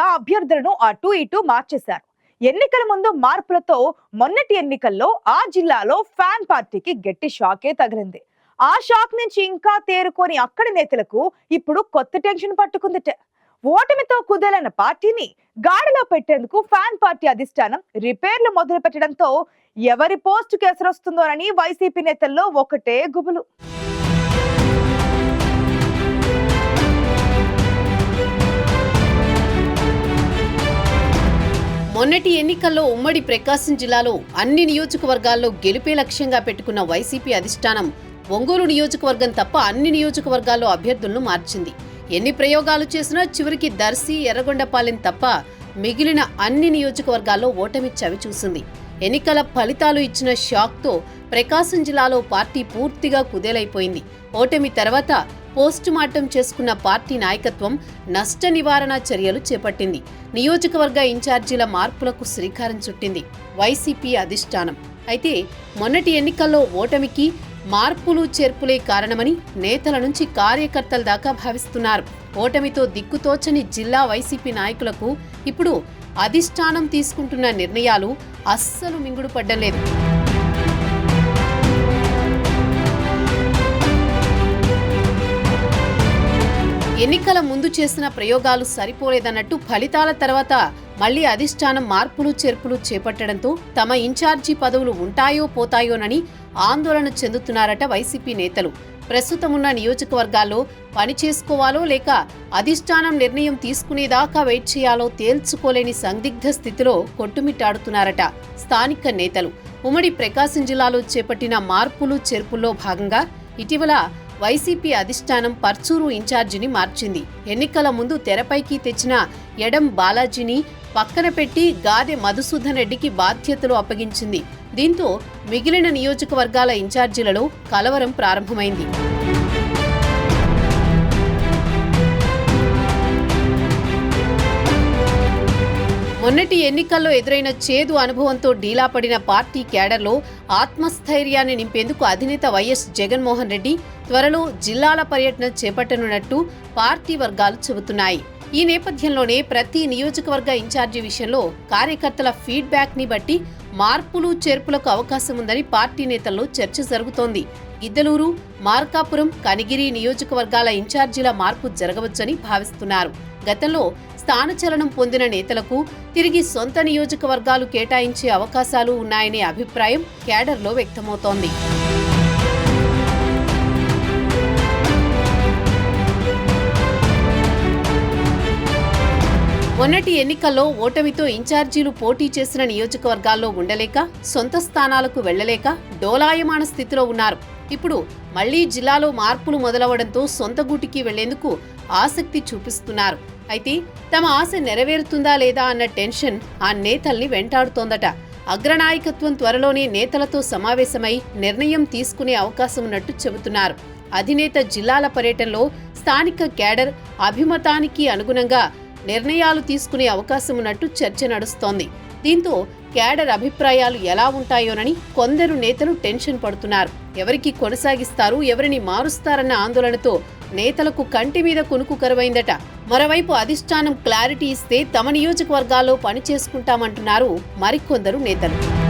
జమ్లింగ్ అభ్యర్థులను అటు ఇటు మార్చేశారు. ఎన్నికల ముందు మార్పులతో మొన్నటి ఎన్నికల్లో ఆ జిల్లాలో ఫ్యాన్ పార్టీకి గట్టి షాకే తగిలింది. ఆ షాక్ నుంచి ఇంకా తేరుకొని అక్కడి నేతలకు ఇప్పుడు కొత్త టెన్షన్ పట్టుకుందిట. ఓటమితో కుదేలైన పార్టీని గాడిలో పెట్టేందుకు ఫ్యాన్ పార్టీ అధిష్టానం రిపేర్లు మొదలు పెట్టడంతో ఎవరి పోస్టు కేసరొస్తుందోనని వైసీపీ నేతల్లో ఒకటే గుబులు. మొన్నటి ఎన్నికల్లో ఉమ్మడి ప్రకాశం జిల్లాలో అన్ని నియోజకవర్గాల్లో గెలిపే లక్ష్యంగా పెట్టుకున్న వైసీపీ అధిష్టానం ఒంగోలు నియోజకవర్గం తప్ప అన్ని నియోజకవర్గాల్లో అభ్యర్థులను మార్చింది. ఎన్ని ప్రయోగాలు చేసినా చివరికి దర్శి ఎర్రగొండపాలెం తప్ప మిగిలిన అన్ని నియోజకవర్గాల్లో ఓటమి చవి చూసింది. ఎన్నికల ఫలితాలు ఇచ్చిన షాక్తో ప్రకాశం జిల్లాలో పార్టీ పూర్తిగా కుదేలైపోయింది. ఓటమి తర్వాత పోస్టుమార్టం చేసుకున్న పార్టీ నాయకత్వం నష్ట నివారణ చర్యలు చేపట్టింది. నియోజకవర్గ ఇన్ఛార్జీల మార్పులకు శ్రీకారం చుట్టింది వైసీపీ అధిష్టానం. అయితే మొన్నటి ఎన్నికల్లో ఓటమికి మార్పులు చేర్పులే కారణమని నేతల నుంచి కార్యకర్తల దాకా భావిస్తున్నారు. ఓటమితో దిక్కుతోచని జిల్లా వైసీపీ నాయకులకు ఇప్పుడు అధిష్టానం తీసుకుంటున్న నిర్ణయాలు అస్సలు మింగుడుపడ్డలేదు లేదు. ఎన్నికల ముందు చేసిన ప్రయోగాలు సరిపోలేదన్నట్టు ఫలితాల తర్వాత మళ్ళీ అధిష్టానం మార్పులు చేర్పులు చేపట్టడంతో తమ ఇన్ఛార్జీ పదవులు ఉంటాయో పోతాయోనని ఆందోళన చెందుతున్నారట వైసీపీ నేతలు. ప్రస్తుతమున్న నియోజకవర్గాల్లో పని చేసుకోవాలో లేక అధిష్టానం నిర్ణయం తీసుకునేదాకా వెయిట్ చేయాలో తేల్చుకోలేని సందిగ్ధ స్థితిలో కొట్టుమిట్టాడుతున్నారట స్థానిక నేతలు. ఉమ్మడి ప్రకాశం జిల్లాలో చేపట్టిన మార్పులు చేర్పుల్లో భాగంగా ఇటీవల వైసీపీ అధిష్టానం పర్చూరు ఇన్ఛార్జిని మార్చింది. ఎన్నికల ముందు తెరపైకి తెచ్చిన ఎడం బాలాజీని పక్కన పెట్టి గాదె మధుసూదన్ రెడ్డికి బాధ్యతలు అప్పగించింది. దీంతో మిగిలిన నియోజకవర్గాల ఇన్ఛార్జీలలో కలవరం ప్రారంభమైంది. మొన్నటి ఎన్నికల్లో ఎదురైన చేదు అనుభవంతో డీలా పడిన పార్టీ క్యాడర్లో ఆత్మస్థైర్యాన్ని నింపేందుకు అధినేత వైఎస్ జగన్మోహన్ రెడ్డి త్వరలో జిల్లాల పర్యటన చేపట్టనున్నట్టు పార్టీ వర్గాలు చెబుతున్నాయి. ఈ నేపథ్యంలోనే ప్రతి నియోజకవర్గ ఇన్ఛార్జి విషయంలో కార్యకర్తల ఫీడ్బ్యాక్ని బట్టి మార్పులు చేర్పులకు అవకాశం ఉందని పార్టీ నేతల్లో చర్చ జరుగుతోంది. గిద్దలూరు మార్కాపురం కనిగిరి నియోజకవర్గాల ఇన్ఛార్జీల మార్పు జరగవచ్చని భావిస్తున్నారు. గతంలో స్థానచలనం పొందిన నేతలకు తిరిగి సొంత నియోజకవర్గాలు కేటాయించే అవకాశాలు ఉన్నాయనే అభిప్రాయం క్యాడర్లో వ్యక్తమవుతోంది. మొన్నటి ఎన్నికల్లో ఓటమితో ఇన్ఛార్జీలు పోటీ చేసిన నియోజకవర్గాల్లో ఉండలేక సొంత స్థానాలకు వెళ్ళలేక డోలాయమాన స్థితిలో ఉన్నారు. ఇప్పుడు మళ్ళీ జిల్లాలో మార్పులు మొదలవడంతో సొంత గూటికి వెళ్ళేందుకు ఆసక్తి చూపిస్తున్నారు. అయితే తమ ఆశ నెరవేరుతుందా లేదా అన్న టెన్షన్ ఆ నేతల్ని వెంటాడుతోందట. అగ్రనాయకత్వం త్వరలోనే నేతలతో సమావేశమై నిర్ణయం తీసుకునే అవకాశం ఉన్నట్టు చెబుతున్నారు. అధినేత జిల్లాల పర్యటనలో స్థానిక క్యాడర్ అభిమతానికి అనుగుణంగా నిర్ణయాలు తీసుకునే అవకాశం ఉన్నట్టు చర్చ నడుస్తోంది. దీంతో క్యాడర్ అభిప్రాయాలు ఎలా ఉంటాయోనని కొందరు నేతలు టెన్షన్ పడుతున్నారు. ఎవరికి కొనసాగిస్తారు ఎవరిని మారుస్తారన్న ఆందోళనతో నేతలకు కంటి మీద కునుకు కరువైందట. మరోవైపు అధిష్టానం క్లారిటీ ఇస్తే తమ నియోజకవర్గాల్లో పని చేసుకుంటామంటున్నారు మరికొందరు నేతలు.